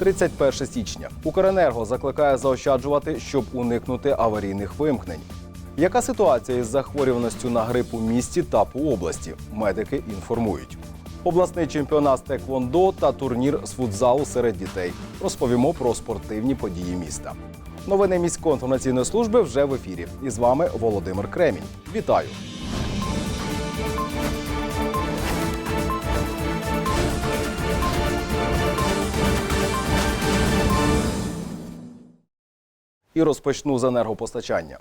31 січня. Укренерго закликає заощаджувати, щоб уникнути аварійних вимкнень. Яка ситуація із захворюваністю на грип у місті та по області? Медики інформують. Обласний чемпіонат з теквондо та турнір з футзалу серед дітей. Розповімо про спортивні події міста. Новини міської інформаційної служби вже в ефірі. І з вами Володимир Кремінь. Вітаю! І розпочну з енергопостачання.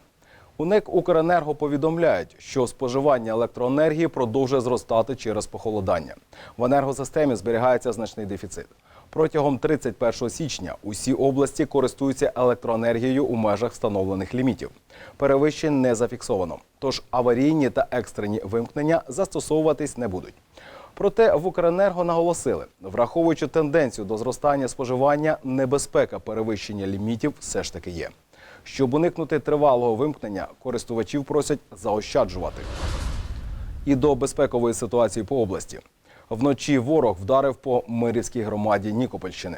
У НЕК «Укренерго» повідомляють, що споживання електроенергії продовжує зростати через похолодання. В енергосистемі зберігається значний дефіцит. Протягом 31 січня усі області користуються електроенергією у межах встановлених лімітів. Перевищень не зафіксовано, тож аварійні та екстрені вимкнення застосовуватись не будуть. Проте в Укренерго наголосили, враховуючи тенденцію до зростання споживання, небезпека перевищення лімітів все ж таки є. Щоб уникнути тривалого вимкнення, користувачів просять заощаджувати. І до безпекової ситуації по області. Вночі ворог вдарив по Мирівській громаді Нікопольщини.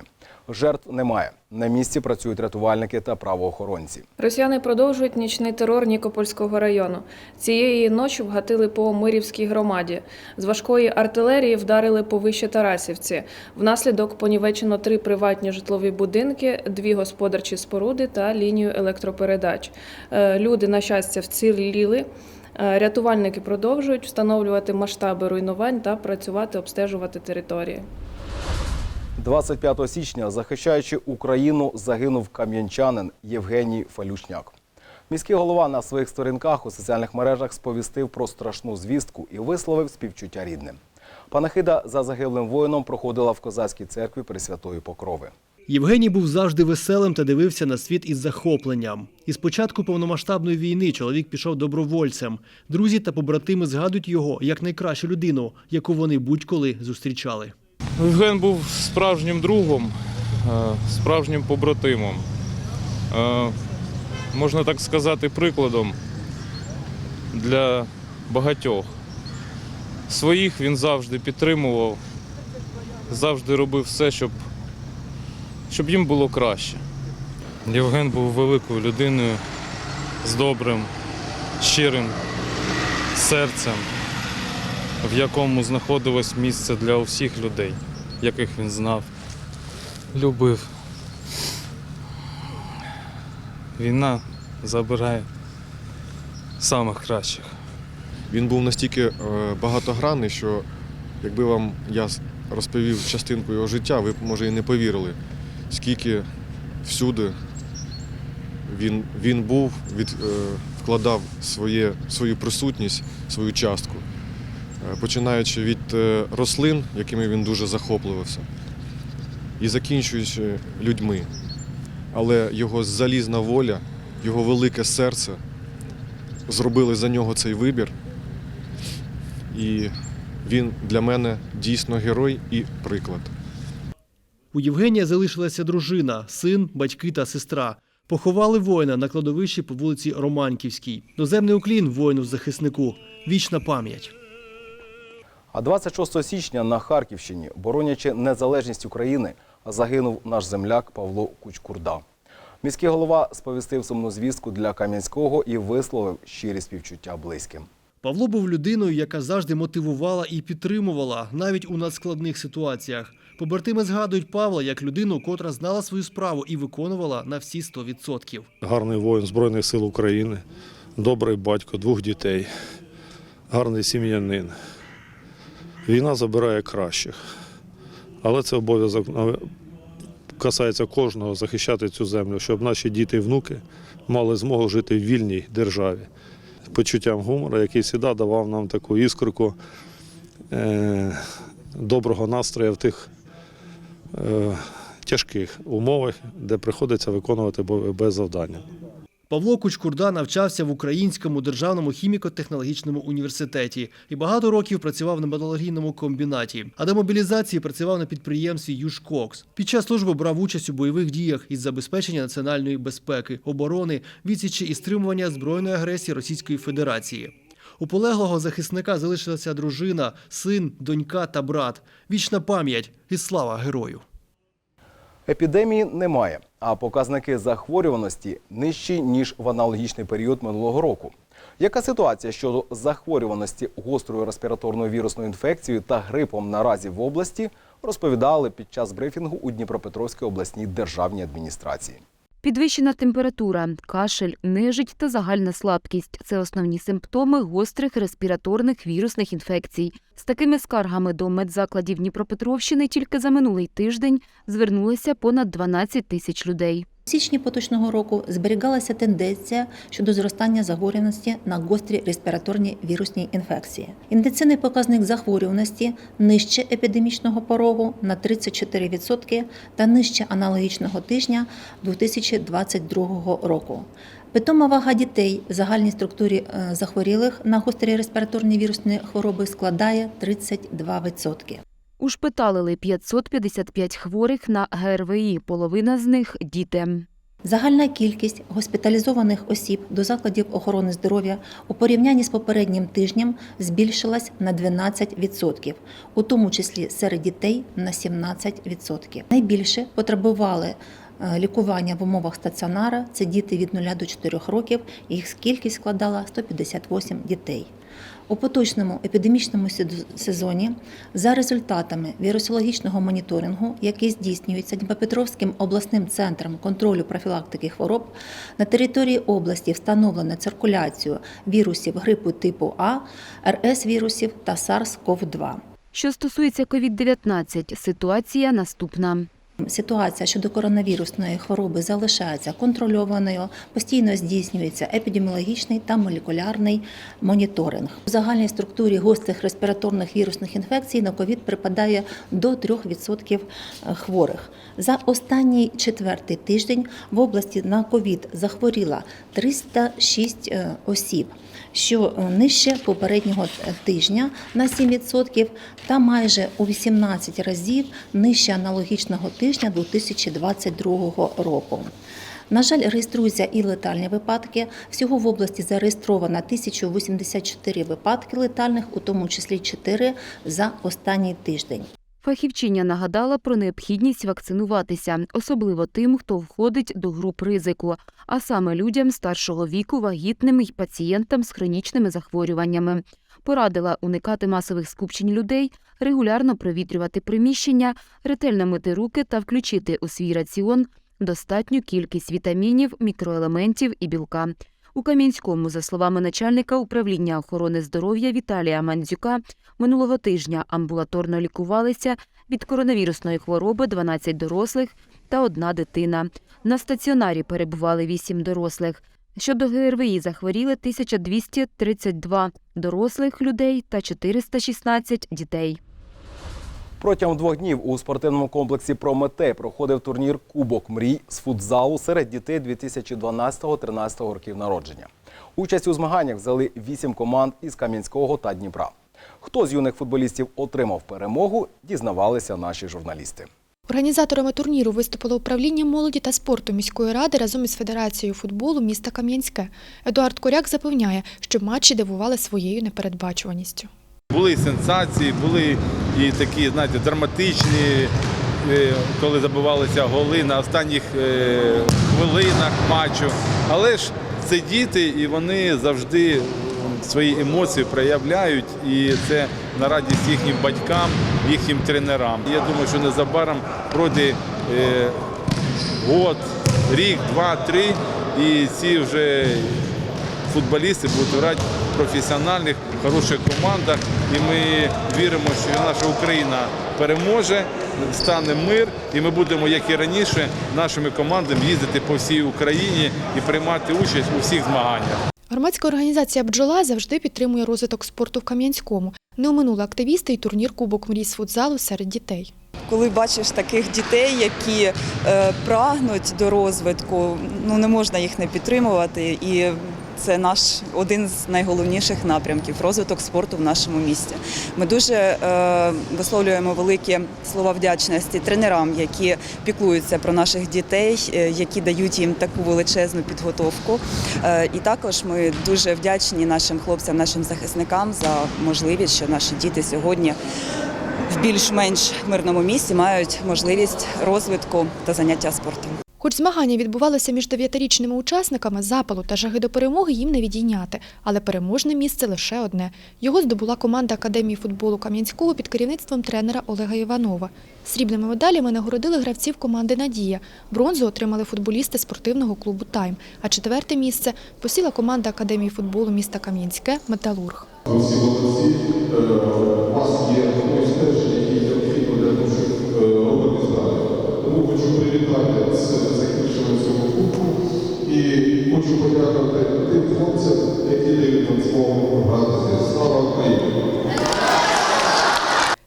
Жертв немає. На місці працюють рятувальники та правоохоронці. Росіяни продовжують нічний терор Нікопольського району. Цієї ночі вгатили по Мирівській громаді. З важкої артилерії вдарили по вище Тарасівці. Внаслідок понівечено три приватні житлові будинки, дві господарчі споруди та лінію електропередач. Е, Люди, на щастя, вціліли. Е, Рятувальники продовжують встановлювати масштаби руйнувань та працювати, обстежувати території. 25 січня, захищаючи Україну, загинув кам'янчанин Євгеній Фалюшняк. Міський голова на своїх сторінках у соціальних мережах сповістив про страшну звістку і висловив співчуття рідним. Панахида за загиблим воїном проходила в козацькій церкві Пресвятої Покрови. Євгеній був завжди веселим та дивився на світ із захопленням. Із початку повномасштабної війни чоловік пішов добровольцем. Друзі та побратими згадують його як найкращу людину, яку вони будь-коли зустрічали. Євген був справжнім другом, е, справжнім побратимом. Е, Можна так сказати, прикладом для багатьох. Своїх він завжди підтримував, завжди робив все, щоб, щоб їм було краще. Євген був великою людиною з добрим, щирим серцем в якому знаходилось місце для усіх людей, яких він знав, любив. Війна забирає самих кращих. Він був настільки е, багатогранний, що якби вам я розповів частинку його життя, ви б може і не повірили, скільки всюди він, він був, від, е, вкладав своє, свою присутність, свою частку. Е, Починаючи від е, рослин, якими він дуже захоплювався, і закінчуючи людьми. Але його залізна воля, його велике серце зробили за нього цей вибір. І він для мене дійсно герой і приклад. У Євгенія залишилася дружина, син, батьки та сестра. Поховали воїна на кладовищі по вулиці Романківській. Доземний уклін воїну-захиснику. Вічна пам'ять. А 26 січня на Харківщині, боронячи незалежність України, загинув наш земляк Павло Кучкурда. Міський голова сповістив сумну звістку для Кам'янського і висловив щирі співчуття близьким. Павло був людиною, яка завжди мотивувала і підтримувала, навіть у надскладних ситуаціях. Побратими згадують Павла як людину, котра знала свою справу і виконувала на всі 100%. гарний воїн Збройних сил України, добрий батько двох дітей, гарний сім'янин. Війна забирає кращих. Але це обов'язок касається кожного захищати цю землю, щоб наші діти і внуки мали змогу жити в вільній державі. Почуттям гумору, який завжди давав нам таку іскорку е, доброго настрою в тих е, тяжких умовах, де приходиться виконувати бо- без завдання. Павло Кучкурда навчався в Українському державному хіміко-технологічному університеті і багато років працював на металургійному комбінаті. А до мобілізації працював на підприємстві Южкокс. Під час служби брав участь у бойових діях із забезпечення національної безпеки, оборони, відсічі і стримування збройної агресії Російської Федерації. У полеглого захисника залишилася дружина, син, донька та брат. Вічна пам'ять і слава герою. Епідемії немає, а показники захворюваності нижчі ніж в аналогічний період минулого року. Яка ситуація щодо захворюваності гострою респіраторною вірусною інфекцією та грипом наразі в області, розповідали під час брифінгу у Дніпропетровській обласній державній адміністрації. Підвищена температура, кашель, нежить та загальна слабкість це основні симптоми гострих респіраторних вірусних інфекцій. З такими скаргами до медзакладів Дніпропетровщини тільки за минулий тиждень звернулися понад 12 тисяч людей. В січні поточного року зберігалася тенденція щодо зростання захворюваності на гострі респіраторні вірусні інфекції. Індиційний показник захворюваності нижче епідемічного порогу на 34% та нижче аналогічного тижня 2022 року. Питома вага дітей в загальній структурі е, захворілих на гострі респіраторні вірусні хвороби складає 32%. Ушпиталили 555 хворих на ГРВІ, половина з них – діти. Загальна кількість госпіталізованих осіб до закладів охорони здоров'я у порівнянні з попереднім тижнем збільшилась на 12%, у тому числі серед дітей на 17%. Найбільше потребували е, лікування в умовах стаціонара це діти від 0 до 4 років, їх кількість складала 158 дітей. У поточному епідемічному сез- сезоні за результатами вірусологічного моніторингу, який здійснюється Дніпропетровським обласним центром контролю профілактики хвороб, на території області встановлено циркуляцію вірусів грипу типу А, РС-вірусів та SARS-CoV-2. Що стосується COVID-19, ситуація наступна. Ситуація щодо коронавірусної хвороби залишається контрольованою, постійно здійснюється епідеміологічний та молекулярний моніторинг. У загальній структурі гострих респіраторних вірусних інфекцій на ковід припадає до 3% хворих. За останній четвертий тиждень в області на ковід захворіла 306 е, осіб, що е, нижче попереднього тижня на 7% та майже у 18 разів нижче аналогічного тижня 2022 року. На жаль, реєструються і летальні випадки. Всього в області зареєстровано 1084 випадки летальних, у тому числі 4 за останній тиждень. Фахівчиня нагадала про необхідність вакцинуватися, особливо тим, хто входить до груп ризику, а саме людям старшого віку, вагітним і пацієнтам з хронічними захворюваннями. Порадила уникати масових скупчень людей, регулярно провітрювати приміщення, ретельно мити руки та включити у свій раціон достатню кількість вітамінів, мікроелементів і білка. У Кам'янському, за словами начальника управління охорони здоров'я Віталія Мандзюка, минулого тижня амбулаторно лікувалися від коронавірусної хвороби 12 дорослих та одна дитина. На стаціонарі перебували 8 дорослих. Щодо ГРВІ захворіли 1232 дорослих людей та 416 дітей. Протягом двох днів у спортивному комплексі Прометей проходив турнір Кубок мрій з футзалу серед дітей 2012-13 років народження. Участь у змаганнях взяли вісім команд із Кам'янського та Дніпра. Хто з юних футболістів отримав перемогу, дізнавалися наші журналісти. Організаторами турніру виступило управління молоді та спорту міської ради разом із Федерацією футболу міста Кам'янське. Едуард Коряк запевняє, що матчі дивували своєю непередбачуваністю. Були сенсації, були і такі, знаєте, драматичні, е, коли забивалися голи на останніх е, хвилинах матчу. Але ж це діти, і вони завжди свої емоції проявляють, і це на радість їхнім батькам, їхнім тренерам. Я думаю, що незабаром пройде е, год, рік, два, три, і ці вже футболісти будуть грати в професіональних, хороших командах. І ми віримо, що наша Україна переможе, стане мир, і ми будемо, як і раніше, нашими командами їздити по всій Україні і приймати участь у всіх змаганнях. Громадська організація Бджола завжди підтримує розвиток спорту в Кам'янському. Не оминули активісти і турнір Кубок мрій з футзалу серед дітей. Коли бачиш таких дітей, які е, прагнуть до розвитку, ну не можна їх не підтримувати. І це наш один з найголовніших напрямків розвиток спорту в нашому місті. Ми дуже е, висловлюємо великі слова вдячності тренерам, які піклуються про наших дітей, е, які дають їм таку величезну підготовку. Е, і також ми дуже вдячні нашим хлопцям, нашим захисникам за можливість, що наші діти сьогодні в більш-менш мирному місці мають можливість розвитку та заняття спортом. Хоч змагання відбувалися між дев'ятирічними учасниками, запалу та жаги до перемоги їм не відійняти, але переможне місце лише одне. Його здобула команда Академії футболу Кам'янського під керівництвом тренера Олега Іванова. Срібними медалями нагородили гравців команди Надія. Бронзу отримали футболісти спортивного клубу Тайм. А четверте місце посіла команда Академії футболу міста Кам'янське Металург.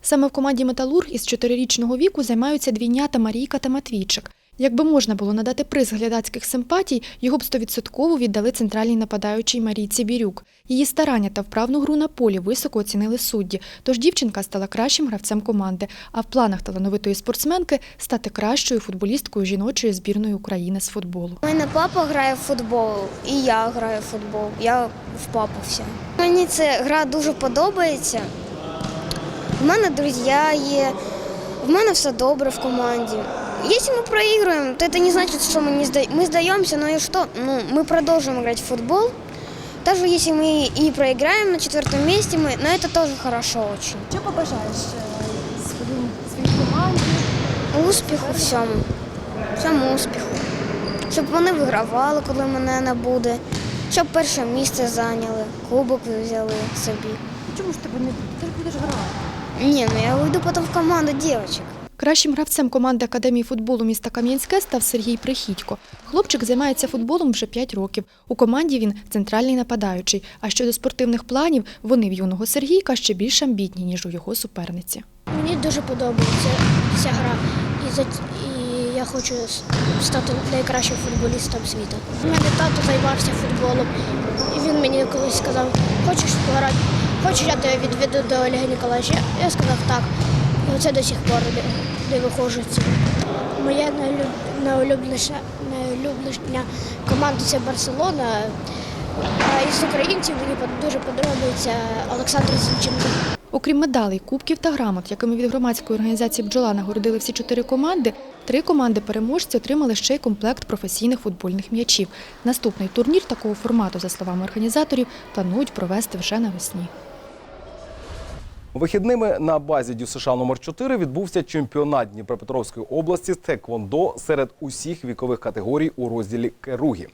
Саме в команді Металург із чотирирічного віку займаються двійнята Марійка та Матвійчик. Якби можна було надати приз глядацьких симпатій, його б стовідсотково віддали центральній нападаючій Марійці Бірюк. Її старання та вправну гру на полі високо оцінили судді, тож дівчинка стала кращим гравцем команди, а в планах талановитої спортсменки стати кращою футболісткою жіночої збірної України з футболу. У мене папа грає в футбол, і я граю в футбол. Я в папу вся. Мені ця гра дуже подобається У мене друзі є, в мене все добре в команді. Если мы проигрываем, то это не значит, что мы не сда... мы сдаемся, но и что? Ну, мы продолжим играть в футбол. Даже если мы и проиграем на четвертом месте, мы... но это тоже хорошо очень. Що побажаєш своїм своїй команді? Успіху всьому. Всьому успіху. Щоб вони вигравали, коли мене не буде. Щоб перше місце зайняли, кубок взяли собі. Чому ж тебе не ти ж будеш грати? Ні, ну я вийду потім в команду дівчат. Кращим гравцем команди Академії футболу міста Кам'янське став Сергій Прихідько. Хлопчик займається футболом вже 5 років. У команді він центральний нападаючий. А щодо спортивних планів, вони в юного Сергійка ще більш амбітні, ніж у його суперниці. Мені дуже подобається ця гра. І, за... і я хочу стати найкращим футболістом світу. У мене тато займався футболом, і він мені колись сказав, хочеш пограти, хочеш я тебе відведу до Олега Ніколаєвича. Я сказав так. І оце до сих пор не, виходжу. Моя найулюбленіша команда це Барселона. А із українців мені дуже подобається Олександр Зінченко. Окрім медалей, кубків та грамот, якими від громадської організації бджола нагородили всі чотири команди, три команди переможці отримали ще й комплект професійних футбольних м'ячів. Наступний турнір такого формату, за словами організаторів, планують провести вже навесні. Вихідними на базі ДЮСШ номер 4 відбувся чемпіонат Дніпропетровської області з теквондо серед усіх вікових категорій у розділі керугі.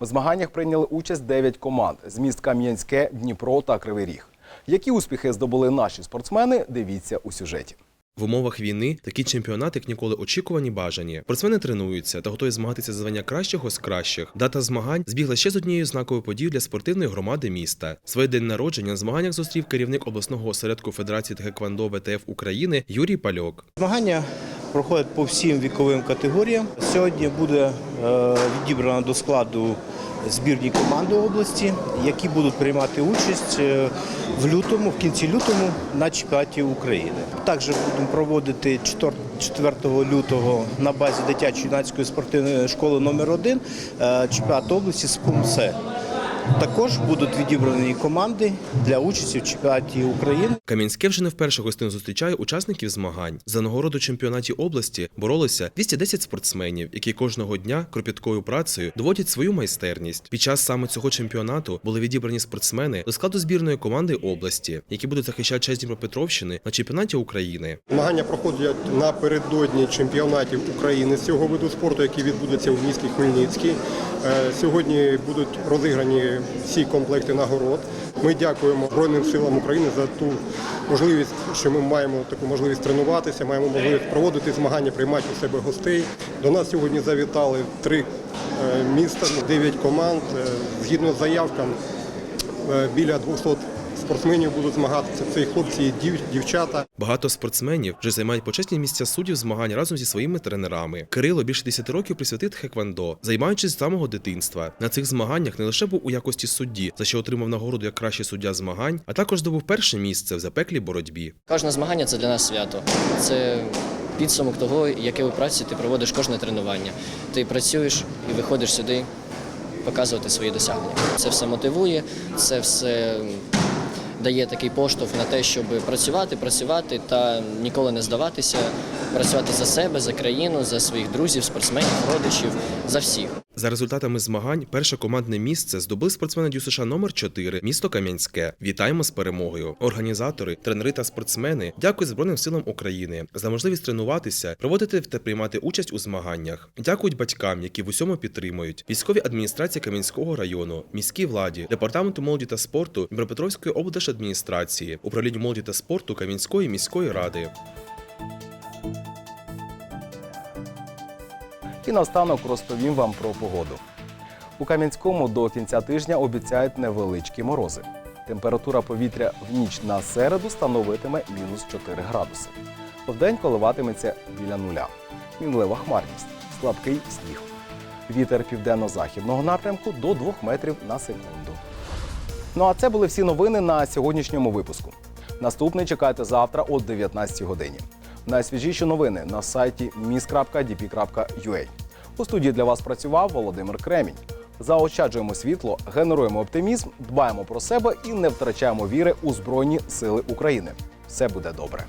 У змаганнях прийняли участь 9 команд з міст Кам'янське, Дніпро та Кривий Ріг. Які успіхи здобули наші спортсмени? Дивіться у сюжеті. В умовах війни такі чемпіонати, як ніколи очікувані, бажані. Спортсмени тренуються та готові змагатися за звання кращого з кращих. Дата змагань збігла ще з однією знаковою подією для спортивної громади міста. Своє день народження на змаганнях зустрів керівник обласного осередку Федерації Тхеквондо ВТФ України Юрій Пальок. Змагання проходять по всім віковим категоріям. Сьогодні буде е, відібрано до складу збірні команди області, які будуть приймати участь е, в лютому, в кінці лютому на чемпіонаті України. Також будемо проводити 4 4 лютого на базі дитячо-юнацької спортивної школи номер 1 чемпіонат області з Пумсе. Також будуть відібрані команди для участі в чемпіонаті України. Кам'янське вже не вперше гостину зустрічає учасників змагань. За нагороду чемпіонаті області боролися 210 спортсменів, які кожного дня кропіткою працею доводять свою майстерність. Під час саме цього чемпіонату були відібрані спортсмени до складу збірної команди області, які будуть захищати честь Дніпропетровщини на чемпіонаті України. Змагання проходять напередодні чемпіонатів України з цього виду спорту, який відбудеться в місті Хмельницький. Е, Сьогодні будуть розіграні всі комплекти нагород. Ми дякуємо Збройним силам України за ту можливість, що ми маємо таку можливість тренуватися, маємо можливість проводити змагання, приймати у себе гостей. До нас сьогодні завітали три е, міста, дев'ять команд. Е, Згідно з заявкам, е, біля 200 спортсменів будуть змагатися. Це і хлопці, і дів- дівчата. Багато спортсменів вже займають почесні місця суддів змагань разом зі своїми тренерами. Кирило більше 10 років присвятив тхеквондо, займаючись з самого дитинства. На цих змаганнях не лише був у якості судді, за що отримав нагороду як кращий суддя змагань, а також здобув перше місце в запеклій боротьбі. Кожне змагання це для нас свято. Це підсумок того, яке у праці ти проводиш кожне тренування. Ти працюєш і виходиш сюди показувати свої досягнення. Це все мотивує, це все дає такий поштовх на те, щоб працювати, працювати та ніколи не здаватися, працювати за себе, за країну, за своїх друзів, спортсменів, родичів, за всіх. За результатами змагань, перше командне місце здобули спортсмени ДЮСШ номер 4 місто Кам'янське. Вітаємо з перемогою! Організатори, тренери та спортсмени дякують Збройним силам України за можливість тренуватися, проводити та приймати участь у змаганнях. Дякують батькам, які в усьому підтримують, військовій адміністрації Кам'янського району, міській владі, департаменту молоді та спорту Дніпропетровської облдержадміністрації, управлінню молоді та спорту Кам'янської міської ради. І наостанок розповім вам про погоду. У Кам'янському до кінця тижня обіцяють невеличкі морози. Температура повітря в ніч на середу становитиме мінус 4 градуси. Вдень коливатиметься біля нуля. Мінлива хмарність, слабкий сніг. Вітер південно-західного напрямку до 2 метрів на секунду. Ну а це були всі новини на сьогоднішньому випуску. Наступний чекайте завтра о 19 годині. Найсвіжіші новини на сайті mis.dp.ua. У студії для вас працював Володимир Кремінь. Заощаджуємо світло, генеруємо оптимізм, дбаємо про себе і не втрачаємо віри у Збройні Сили України. Все буде добре.